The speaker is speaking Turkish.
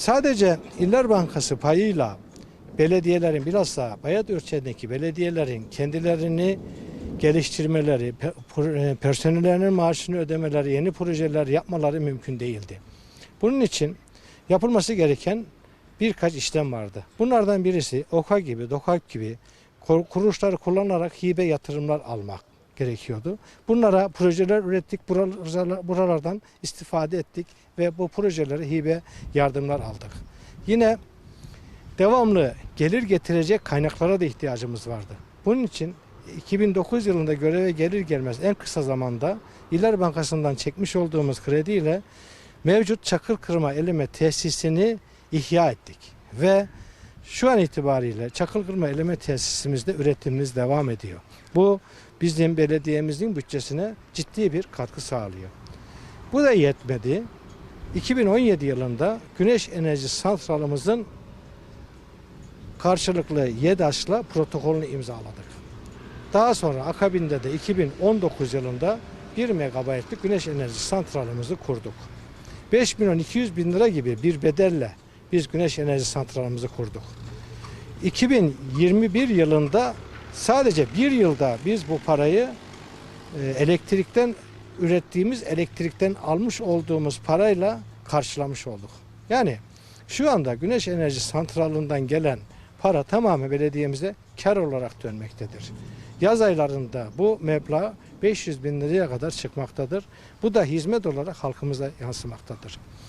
Sadece İller Bankası payıyla belediyelerin bilhassa Bayat ölçeğindeki belediyelerin kendilerini geliştirmeleri, e, personellerinin maaşını ödemeleri, yeni projeler yapmaları mümkün değildi. Bunun için yapılması gereken birkaç işlem vardı. Bunlardan birisi OKA gibi, DOKAK gibi kur- kuruluşları kullanarak hibe yatırımlar almak gerekiyordu. Bunlara projeler ürettik, buralar- buralardan istifade ettik ve bu projelere hibe yardımlar aldık. Yine devamlı gelir getirecek kaynaklara da ihtiyacımız vardı. Bunun için 2009 yılında göreve gelir gelmez en kısa zamanda İller Bankası'ndan çekmiş olduğumuz krediyle mevcut çakıl kırma eleme tesisini ihya ettik. Ve şu an itibariyle çakıl kırma eleme tesisimizde üretimimiz devam ediyor. Bu bizim belediyemizin bütçesine ciddi bir katkı sağlıyor. Bu da yetmedi. 2017 yılında güneş enerji santralımızın karşılıklı YEDAŞ'la protokolünü imzaladık. Daha sonra akabinde de 2019 yılında 1 megabaytlık güneş enerji santralımızı kurduk. 5 milyon 200 bin lira gibi bir bedelle biz güneş enerji santralımızı kurduk. 2021 yılında sadece bir yılda biz bu parayı e, elektrikten ürettiğimiz elektrikten almış olduğumuz parayla karşılamış olduk. Yani şu anda güneş enerji santralından gelen para tamamen belediyemize kar olarak dönmektedir. Yaz aylarında bu meblağ 500 bin liraya kadar çıkmaktadır. Bu da hizmet olarak halkımıza yansımaktadır.